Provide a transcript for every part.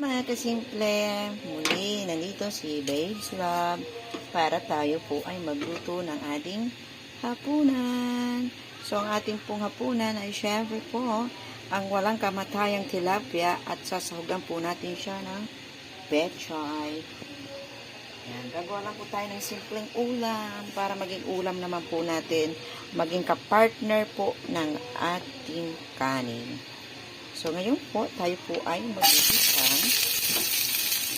Mga kasimple, muli nandito si Babes Love para tayo po ay magluto ng ating hapunan. So, ang ating pong hapunan ay syempre po ang walang kamatayang tilapia at sasahugan po natin siya ng pechay. Yan, gagawa lang po tayo ng simpleng ulam para maging ulam naman po natin, maging kapartner po ng ating kanin. So, ngayon po, tayo po ay magigisa.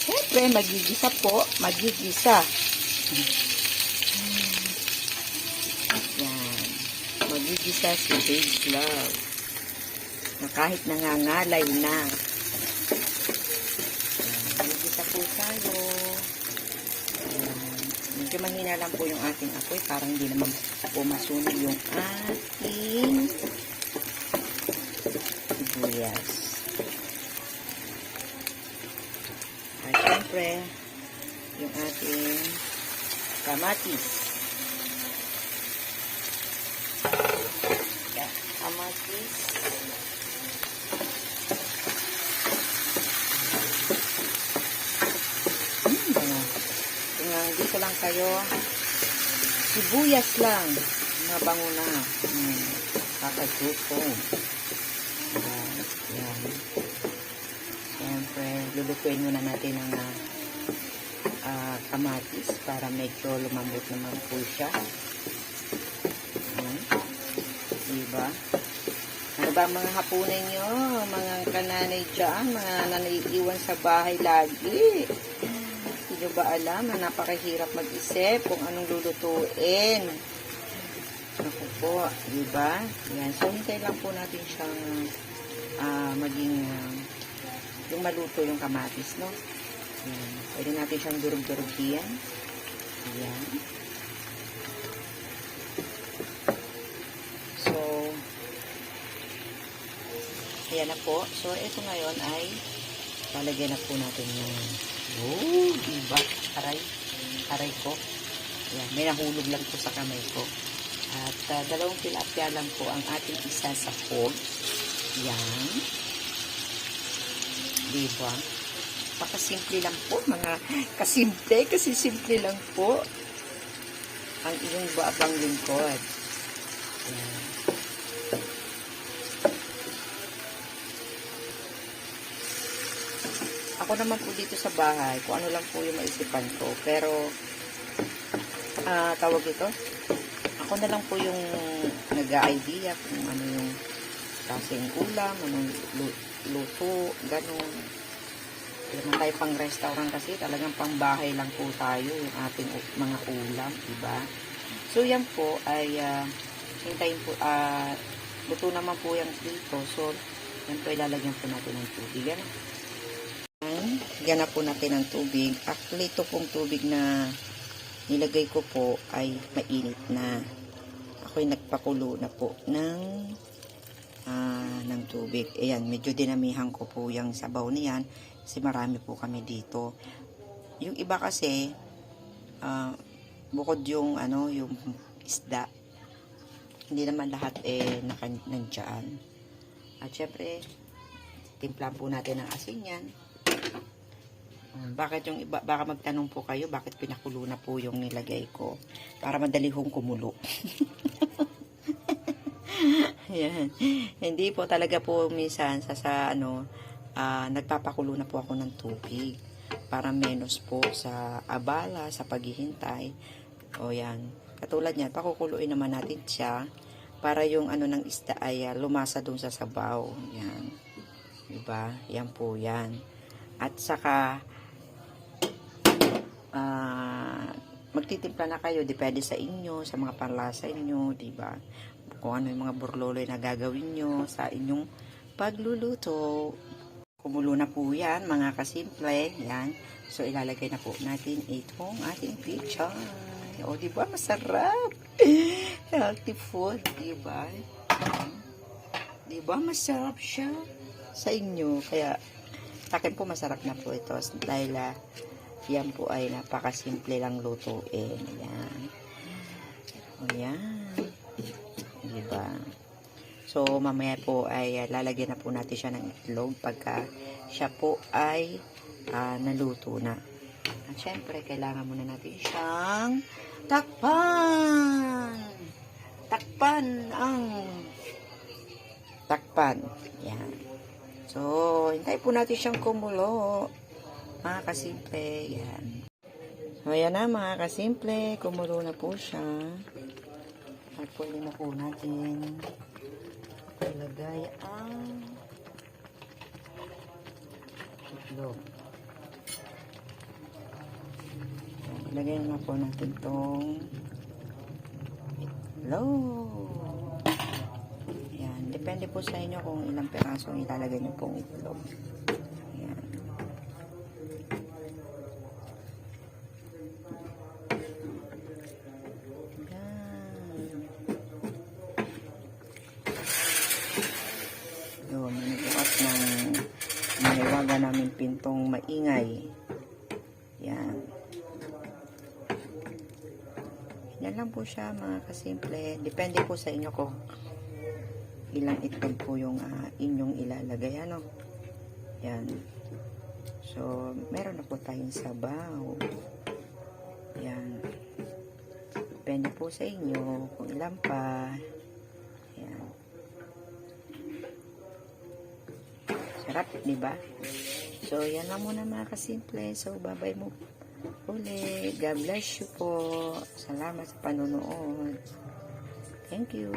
Siyempre, magigisa po, magigisa. Yan. Magigisa si Babe Love. Na kahit nangangalay na. Magigisa po tayo. Yan. Medyo mahina lang po yung ating apoy. Parang hindi naman po masunog yung ating sibuyas. At syempre, yung ating kamatis. Yeah, kamatis. Hmm, dito lang kayo, sibuyas lang. Mabango na. Hmm, kakasupo. Yan. Yan. Siyempre, lulutuin muna natin ang ah, kamatis para medyo lumambot naman po siya. Yan. Diba? Ano ba mga hapunan nyo? Mga kananay dyan, mga nanaiiwan sa bahay lagi. Hindi nyo ba alam na napakahirap mag-isip kung anong lulutuin? Ako po, di ba? Yan. So, hintay lang po natin siyang ah, maging ah, yung maluto yung kamatis, no? Yan. Pwede natin siyang durug-durugin. Yan. So, ayan na po. So, ito ngayon ay lalagyan na po natin yung oh, diba? Aray. Aray ko. Yan. May nahulog lang po sa kamay ko. At ah, dalawang tilapia lang po ang ating isa sa hog. Yan. Diba? Pakasimple lang po, mga kasimple, kasi simple lang po ang iyong babang lingkod. Yan. Ako naman po dito sa bahay, kung ano lang po yung maisipan ko. Pero, ah tawag ito, ako na lang po yung nag-idea kung ano yung klaseng ulam, anong lu- luto, ganun. Naman tayo pang restaurant kasi, talagang pang bahay lang po tayo yung ating mga ulam, diba? So, yan po ay, ah, hintayin po, ah, luto naman po yan dito. So, yan po ilalagyan po natin ng tubig. Yan. Yan na po natin ng tubig. Actually, ito pong tubig na nilagay ko po ay mainit na. Ako'y nagpakulo na po ng tubig. Ayan, medyo dinamihan ko po yung sabaw niyan kasi marami po kami dito. Yung iba kasi ah, bukod yung ano, yung isda. Hindi naman lahat eh nandiyan. At syempre, timplan po natin ng asin yan. Um, bakit yung iba, baka magtanong po kayo, bakit pinakulo na po yung nilagay ko? Para madali hong kumulo. Yan. Hindi po talaga po minsan sa, sa ano, ah, nagpapakulo na po ako ng tubig para menos po sa abala, sa paghihintay. O yan. Katulad niyan, pakukuluin naman natin siya para yung ano ng isda ay ah, lumasa dun sa sabaw. Yan. Diba? Yan po yan. At saka, ah, magtitimpla na kayo, depende sa inyo, sa mga panlasa inyo, di ba? Kung ano yung mga burloloy na gagawin nyo sa inyong pagluluto. Kumulo na po yan, mga kasimple. Yan. So, ilalagay na po natin itong ating pichay. O, di ba? Masarap. Healthy food, di ba? Di ba? Masarap siya sa inyo. Kaya, sa akin po masarap na po ito. Dahil, ah, yan po ay napakasimple lang lutuin. Ayan. O yan. Diba? So, mamaya po ay ah, lalagyan na po natin siya ng itlog pagka siya po ay ah, naluto na. At syempre, kailangan muna natin siyang takpan. Takpan ang takpan. Yan. So, hintay po natin siyang kumulo. Mga kasimple, yan. So, na mga kasimple. Kumulo na po siya. At pwede na po natin ilagay ang itlog. Ilagay na po natin tong itlog. Yan. Depende po sa inyo kung ilang peraso ilalagay niyo pong itlog. Yan. Yan. Yun, nagbukas ng mahiwaga namin pintong maingay. Yan. Yan lang po siya mga kasimple. Depende po sa inyo kung ilang itlog po yung ah, inyong ilalagay. Ano? Yan. So, meron na po tayong sabaw. Yan. Depende po sa inyo kung ilan pa. Yan. Sarap, di ba? So, yan lang muna mga kasimple. So, bye-bye mo ulit. God bless you po. Salamat sa panonood. Thank you.